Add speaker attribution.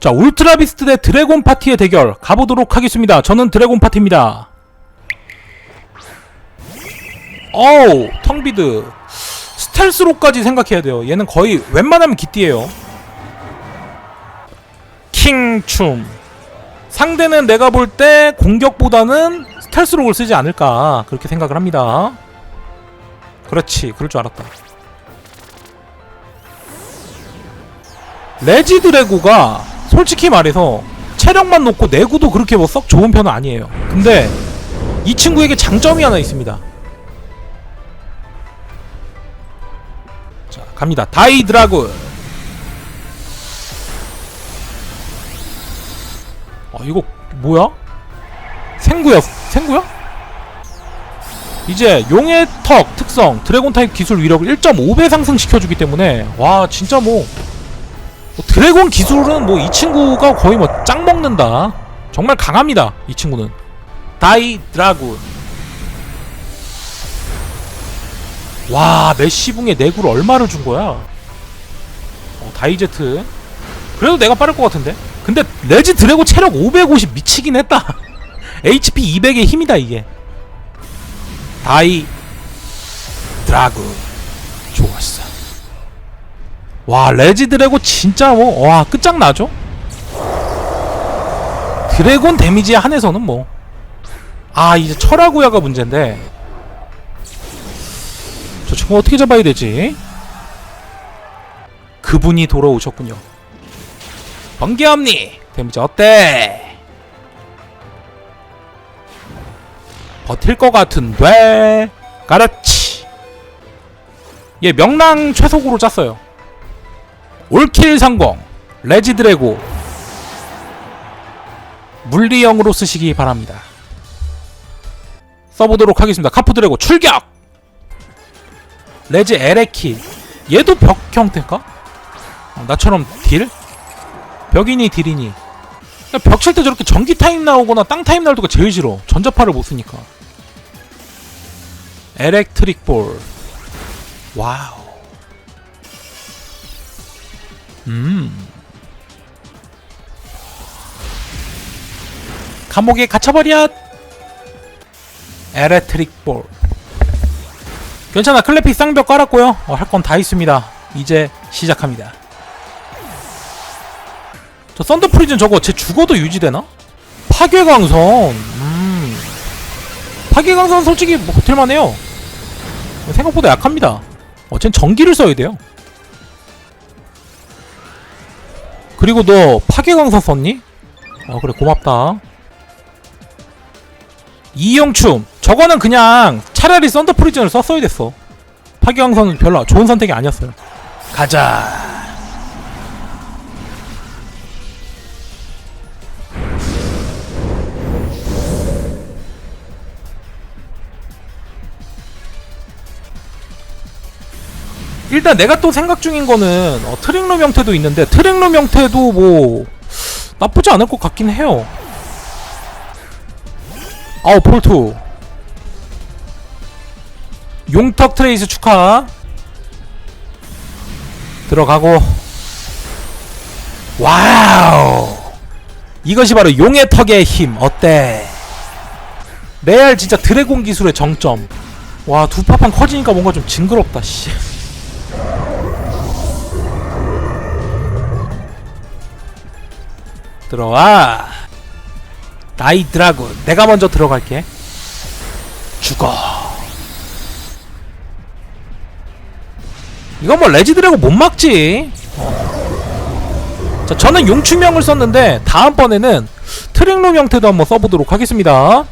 Speaker 1: 자, 울트라비스트 대 드래곤 파티의 대결 가보도록 하겠습니다. 저는 드래곤 파티입니다. 어우, 텅비드. 스텔스로까지 생각해야 돼요. 얘는 거의 웬만하면 기띠예요. 킹춤. 상대는 내가 볼 때 공격보다는 스텔스록을 쓰지 않을까 그렇게 생각을 합니다. 그렇지, 그럴 줄 알았다. 레지 드래고가 솔직히 말해서 체력만 놓고 내구도 그렇게 뭐 썩 좋은 편은 아니에요. 근데 이 친구에게 장점이 하나 있습니다. 자, 갑니다. 다이 드라군. 아, 이거 뭐야? 생구야, 생구야? 이제 용의 턱 특성 드래곤 타입 기술 위력을 1.5배 상승시켜주기 때문에 와 진짜 뭐뭐 드래곤 기술은 뭐 이 친구가 거의 뭐 짱 먹는다. 정말 강합니다. 이 친구는. 다이 드라군. 와, 메시붕에 내구를 얼마를 준 거야? 어, 다이제트. 그래도 내가 빠를 것 같은데? 근데 레지 드래곤 체력 550 미치긴 했다. HP 200의 힘이다 이게. 다이 드라군. 와 레지 드래곤 진짜 뭐 와 끝장나죠? 드래곤 데미지에 한해서는 뭐 아 이제 철화구야가 문제인데 저 친구 어떻게 잡아야 되지? 그분이 돌아오셨군요 번개엄니 데미지 어때? 버틸 것 같은데 가라치 얘 명랑 최속으로 짰어요 올킬 성공. 레지 드래고. 물리형으로 쓰시기 바랍니다. 써보도록 하겠습니다. 카프 드래고 출격! 레지 에레키. 얘도 벽 형태인가? 어, 나처럼 딜? 벽이니 딜이니? 벽 칠 때 저렇게 전기 타임 나오거나 땅 타임 나올 때가 제일 싫어. 전자파를 못 쓰니까. 에렉트릭 볼. 와우 음. 감옥에 갇혀버려. 에레트릭 볼. 괜찮아. 클래픽 쌍벽 깔았고요. 어, 할건 다 있습니다. 이제 시작합니다. 저 썬더 프리즌 저거 제 죽어도 유지되나? 파괴강선. 음. 파괴강선 솔직히 뭐 버틸만해요. 생각보다 약합니다. 어, 쟨 전기를 써야 돼요. 그리고 너 파괴강사 썼니? 어 그래 고맙다. 이영춤 저거는 그냥 차라리 썬더 프리즌을 썼어야 됐어. 파괴강사는 별로 좋은 선택이 아니었어요. 가자 일단 내가 또 생각 중인 거는 어, 트릭룸 형태도 있는데 트릭룸 형태도 뭐 나쁘지 않을 것 같긴 해요. 아우 폴투. 용턱 트레이스 축하. 들어가고. 와우. 이것이 바로 용의 턱의 힘. 어때? 레알 진짜 드래곤 기술의 정점. 와 두 파판 커지니까 뭔가 좀 징그럽다 씨 들어와. 나이 드라군 내가 먼저 들어갈게. 죽어. 이건 뭐 레지 드래곤 못 막지. 어. 자 저는 용추명을 썼는데 다음번에는 트릭룸 형태도 한번 써보도록 하겠습니다